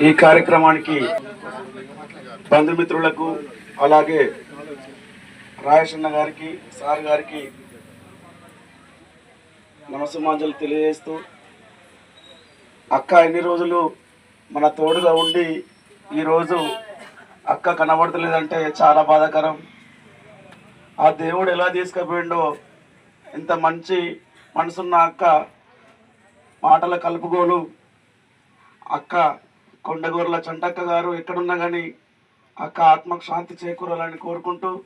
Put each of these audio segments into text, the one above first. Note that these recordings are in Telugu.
ఈ కార్యక్రమానికి బంధుమిత్రులకు అలాగే రాయశన్న గారికి సార్ గారికి నమస్సుమాంజలు తెలియజేస్తూ అక్క ఎన్ని రోజులు మన తోడుగా ఉండి ఈరోజు అక్క కనబడతలేదంటే చాలా బాధాకరం. ఆ దేవుడు ఎలా తీసుకుపోయిండో ఇంత మంచి మనసున్న అక్క మాటల కలుపుగోలు. అక్క కొండగూరల చంటక్క గారు ఎక్కడున్నా కానీ అక్క ఆత్మకు శాంతి చేకూరాలని కోరుకుంటూ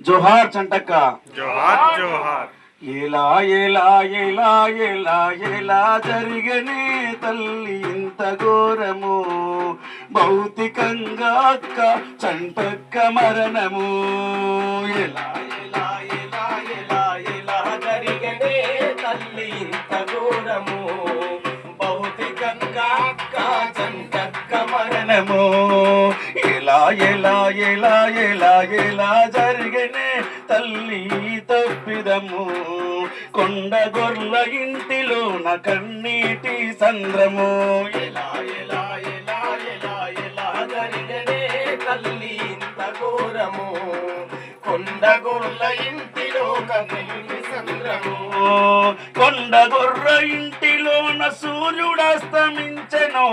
జోహార్ చంటక్క. జోహార్ జోహార్. ఎలా ఎలా ఎలా ఎలా ఎలా జరిగనే తల్లి ఇంత ఘోరము. భౌతికంగా అక్క చంటక్క మరణము. ఎలా ఘోరము భౌతికంగా అక్క చంటక్క మరణము. ఎలా ఎలా ఎలా ఎలా ఎలా జరిగినే తల్లి తప్పిదము. కొండ గొర్ల ఇంటిలోన కన్నీటి సంద్రము. ఎలా ఎలా ఎలా ఎలా ఎలా జరిగనే తల్లి ఇంత ఘోరము. కొండ గొర్ల ఇంటిలో కన్నీటి సంద్రము కొండ గొర్ర ఇంటిలోన సూర్యుడస్తమించెను.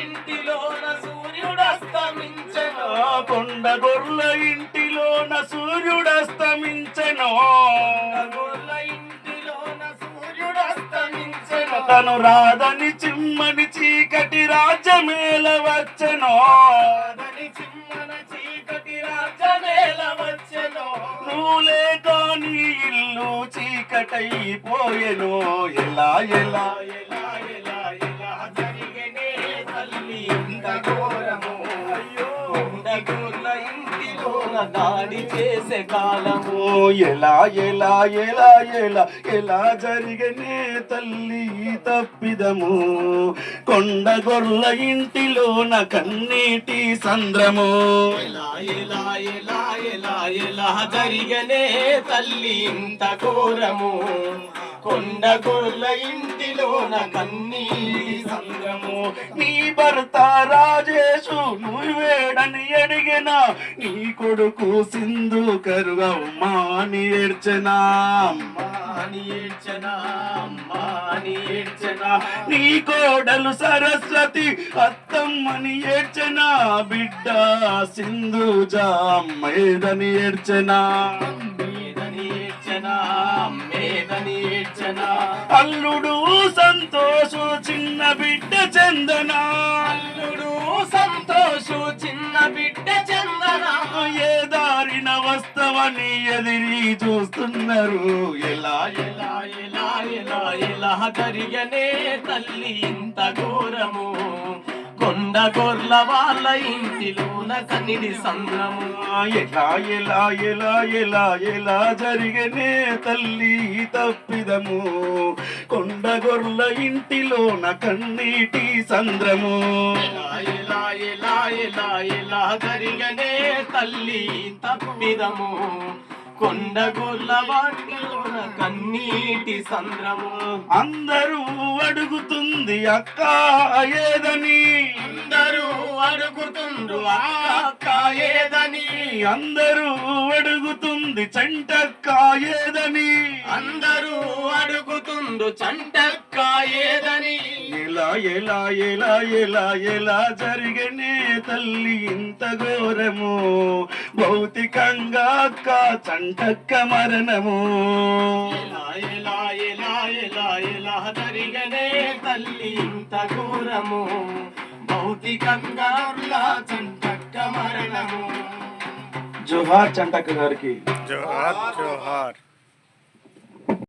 ఇంటిలోన సూర్యుడస్తమించెను. కొండ గొర్ల ఇంటిలోన సూర్యుడస్తమించెను. గొర్ల ఇంటిలోన సూర్యుడస్తమించెను. తను రాదని చిమ్మని చీకటి రాజ్యమేల వచ్చెను. రాదని రాజ్యమేల వచ్చెను నువ్వు లేక నీ ఇల్లు చీకటైపోయెను? ఎలా ఎలా? ఎలా ఎలా ఎలా జరిగనే తల్లి ఇంత ఘోరము. అయ్యో. ఉండగోళ్ళ ఇంటిలోన దాడి చేసే కాలము. ఎలా ఎలా ఎలా ఎలా ఎలా జరిగనే తల్లి తప్పిదము? కొండగొర్ల ఇంటిలోన కన్నీటి సంద్రము. ఎలా ఎలా ఎలా ఎలా ఎలా జరిగనే తల్లి ఇంత ఘోరము? కొండగొర్ల ఇంటిలోన కన్నీటి సంద్రము నీ భర్త రాజేషు నువ్వేడని అడిగిన నీ కొడుకు సింధు కరుగా అమ్మా అని ఏడ్చనా. అమ్మా అని ఏడ్చనా అమ్మా అని ఏడ్చనా. నీ కోడలు సరస్వతి అత్తమ్మని ఏడ్చనా బిడ్డ సింధు జామ్మేదని ఏడ్చనా. బిడ్డ చందన. అల్లుడు సంతోషు చిన్న బిడ్డ చందన ఏ దారిన వస్తవని ఎదిరి చూస్తున్నారు. ఎలా ఎలా ఎలా ఎలా ఎలా జరిగనే తల్లి ఇంత ఘోరము. గొర్ల వాళ్ళ ఇంటిలోన కనిడి సంద్రము ఎలా ఎలా ఎలా ఎలా ఎలా జరిగనే తల్లి తప్పిదము. కొండ గొర్ల ఇంటిలోన కన్నీటి సంద్రము. ఎలా ఎలా ఎలా ఎలా జరిగనే తల్లి తప్పిదము. కొండ గొర్ల వాటిలోన కన్నీటి సంద్రము. అందరూ అడుగుతుంది అక్క ఏదని. అందరూ అడుగుతుండ్రు అక్క ఏదని? అందరూ అడుగుతుంది చంటక్క ఏదని? అందరూ అడుగుతుండు చంటక్క ఏదని? ఎలా ఎలా ఎలా ఎలా ఎలా జరిగనే తల్లి ఇంత ఘోరము? భౌతికంగా అక్క చంటక్క మరణము? ఎలా ఎలా ఎలా ఎలా ఎలా జరిగనే తల్లి ఇంత ఘోరము? భౌతికంగా ఉల్లా చంటక్క మరణము జోహార్ చంటక్క గారికి జోహార్ జోహార్